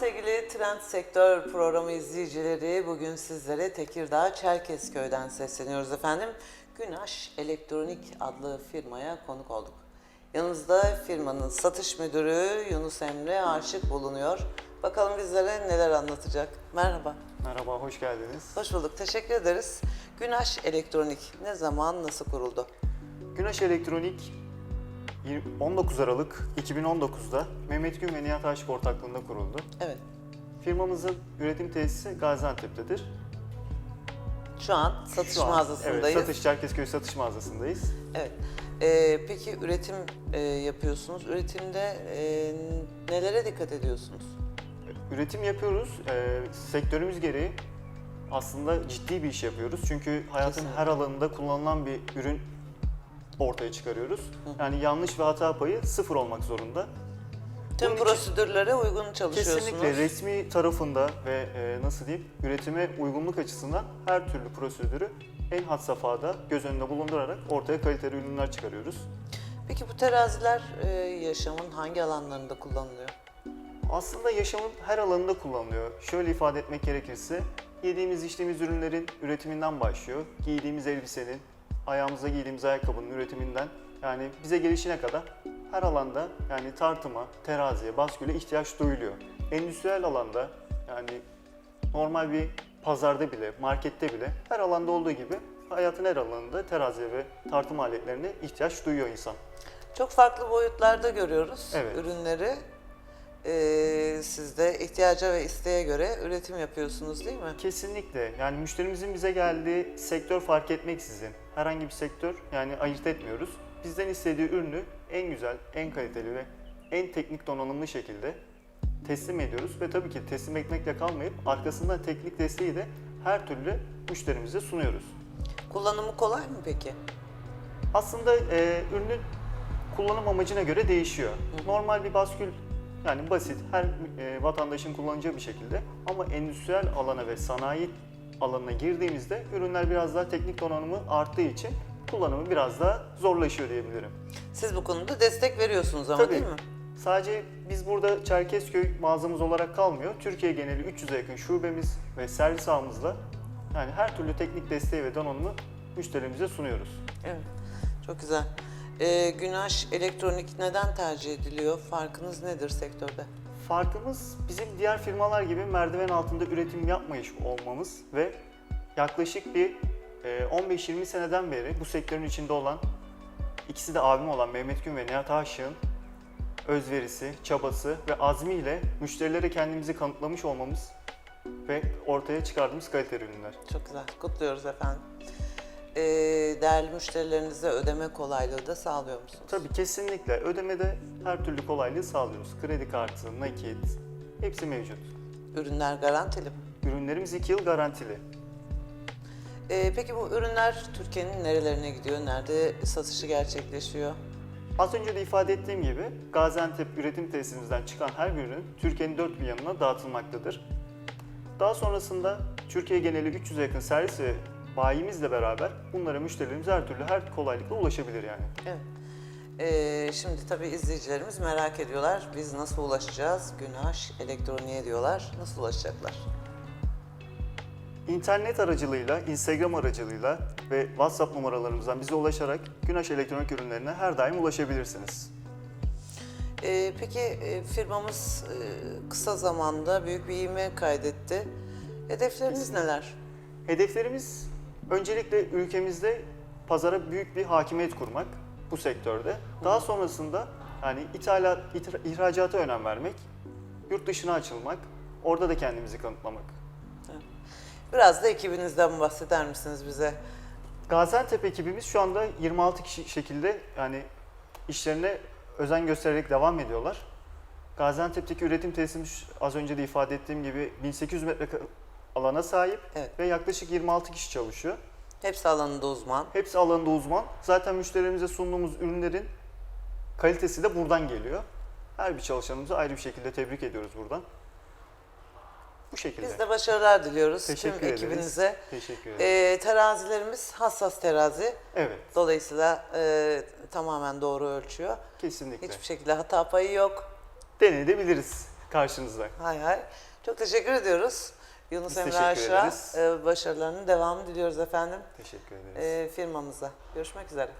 Trend Sektör programı izleyicileri bugün sizlere Tekirdağ Çerkezköy'den sesleniyoruz efendim. Günaş Elektronik adlı firmaya konuk olduk. Yanımızda firmanın satış müdürü Yunus Emre Aşık bulunuyor. Bakalım bizlere neler anlatacak. Merhaba. Merhaba, hoş geldiniz. Hoş bulduk. Teşekkür ederiz. Günaş Elektronik ne zaman, nasıl kuruldu? Güneş Elektronik 19 Aralık 2019'da Mehmet Gün ve Nihat Aşık ortaklığında kuruldu. Evet. Firmamızın üretim tesisi Gaziantep'tedir. Şu an satış Şu an, mağazasındayız. Evet, satış Çerkezköy satış mağazasındayız. Evet. Ee, peki üretim e, yapıyorsunuz. Üretimde e, nelere dikkat ediyorsunuz? Üretim yapıyoruz. Ee, sektörümüz gereği aslında ciddi bir iş yapıyoruz. Çünkü hayatın Kesinlikle. her alanında kullanılan bir ürün ortaya çıkarıyoruz. Yani yanlış ve hata payı sıfır olmak zorunda. Tüm Bunun için- prosedürlere uygun çalışıyorsunuz. Kesinlikle resmi tarafında ve e, nasıl diyeyim üretime uygunluk açısından her türlü prosedürü en had safhada göz önünde bulundurarak ortaya kaliteli ürünler çıkarıyoruz. Peki bu teraziler e, yaşamın hangi alanlarında kullanılıyor? Aslında yaşamın her alanında kullanılıyor. Şöyle ifade etmek gerekirse yediğimiz içtiğimiz ürünlerin üretiminden başlıyor. Giydiğimiz elbisenin, ayağımıza giydiğimiz ayakkabının üretiminden yani bize gelişine kadar her alanda yani tartıma, teraziye, basküle ihtiyaç duyuluyor. Endüstriyel alanda yani normal bir pazarda bile, markette bile her alanda olduğu gibi hayatın her alanında teraziye ve tartım aletlerine ihtiyaç duyuyor insan. Çok farklı boyutlarda görüyoruz Evet. ürünleri. Ee, siz de ihtiyaca ve isteğe göre üretim yapıyorsunuz değil mi? Kesinlikle. Yani müşterimizin bize geldiği sektör fark etmeksizin herhangi bir sektör yani ayırt etmiyoruz. Bizden istediği ürünü en güzel, en kaliteli ve en teknik donanımlı şekilde teslim ediyoruz ve tabii ki teslim etmekle kalmayıp arkasından teknik desteği de her türlü müşterimize sunuyoruz. Kullanımı kolay mı peki? Aslında e, ürünün kullanım amacına göre değişiyor. Normal bir baskül yani basit her e, vatandaşın kullanacağı bir şekilde ama endüstriyel alana ve sanayi alanına girdiğimizde ürünler biraz daha teknik donanımı arttığı için kullanımı biraz daha zorlaşıyor diyebilirim. Siz bu konuda destek veriyorsunuz ama Tabii. değil mi? Sadece biz burada Çerkezköy mağazamız olarak kalmıyor. Türkiye geneli 300'e yakın şubemiz ve servis ağımızla yani her türlü teknik desteği ve donanımı müşterimize sunuyoruz. Evet. Çok güzel. Ee, Günaş Elektronik neden tercih ediliyor? Farkınız nedir sektörde? Farkımız bizim diğer firmalar gibi merdiven altında üretim yapmayış olmamız ve yaklaşık bir e, 15-20 seneden beri bu sektörün içinde olan ikisi de abim olan Mehmet Gün ve Nihat Aşık'ın özverisi, çabası ve azmiyle müşterilere kendimizi kanıtlamış olmamız ve ortaya çıkardığımız kaliteli ürünler. Çok güzel. Kutluyoruz efendim. Ee, değerli müşterilerinize ödeme kolaylığı da sağlıyor musunuz? Tabii kesinlikle ödemede her türlü kolaylığı sağlıyoruz. Kredi kartı, nakit hepsi mevcut. Ürünler garantili mi? Ürünlerimiz 2 yıl garantili. Ee, peki bu ürünler Türkiye'nin nerelerine gidiyor? Nerede satışı gerçekleşiyor? Az önce de ifade ettiğim gibi Gaziantep üretim tesisimizden çıkan her bir ürün Türkiye'nin dört bir yanına dağıtılmaktadır. Daha sonrasında Türkiye geneli 300'e yakın servis ve bayimizle beraber bunlara müşterilerimiz her türlü her kolaylıkla ulaşabilir yani. Evet. Ee, şimdi tabii izleyicilerimiz merak ediyorlar. Biz nasıl ulaşacağız? Günaş Elektroniğe diyorlar. Nasıl ulaşacaklar? İnternet aracılığıyla, Instagram aracılığıyla ve WhatsApp numaralarımızdan bize ulaşarak Güneş elektronik ürünlerine her daim ulaşabilirsiniz. Ee, peki e, firmamız e, kısa zamanda büyük bir ivme kaydetti. Hedefleriniz neler? Hedeflerimiz öncelikle ülkemizde pazara büyük bir hakimiyet kurmak bu sektörde. Daha sonrasında yani ithalat, ihracata önem vermek, yurt dışına açılmak, orada da kendimizi kanıtlamak. Biraz da ekibinizden bahseder misiniz bize? Gaziantep ekibimiz şu anda 26 kişi şekilde yani işlerine özen göstererek devam ediyorlar. Gaziantep'teki üretim tesisimiz az önce de ifade ettiğim gibi 1800 metrekare alana sahip Evet. ve yaklaşık 26 kişi çalışıyor. Hepsi alanında uzman. Hepsi alanında uzman. Zaten müşterilerimize sunduğumuz ürünlerin kalitesi de buradan geliyor. Her bir çalışanımızı ayrı bir şekilde tebrik ediyoruz buradan. Bu şekilde. Biz de başarılar diliyoruz Teşekkür tüm ederiz. ekibinize. Teşekkür ederim. Ee, terazilerimiz hassas terazi. evet, Dolayısıyla e, tamamen doğru ölçüyor. kesinlikle. Hiçbir şekilde hata payı yok. Deneyebiliriz karşınızda. Hay hay. Çok teşekkür ediyoruz. Yunus Biz Emre teşekkür ederiz. e, başarılarının devamını diliyoruz efendim Teşekkür ederiz. e, firmamıza. Görüşmek üzere.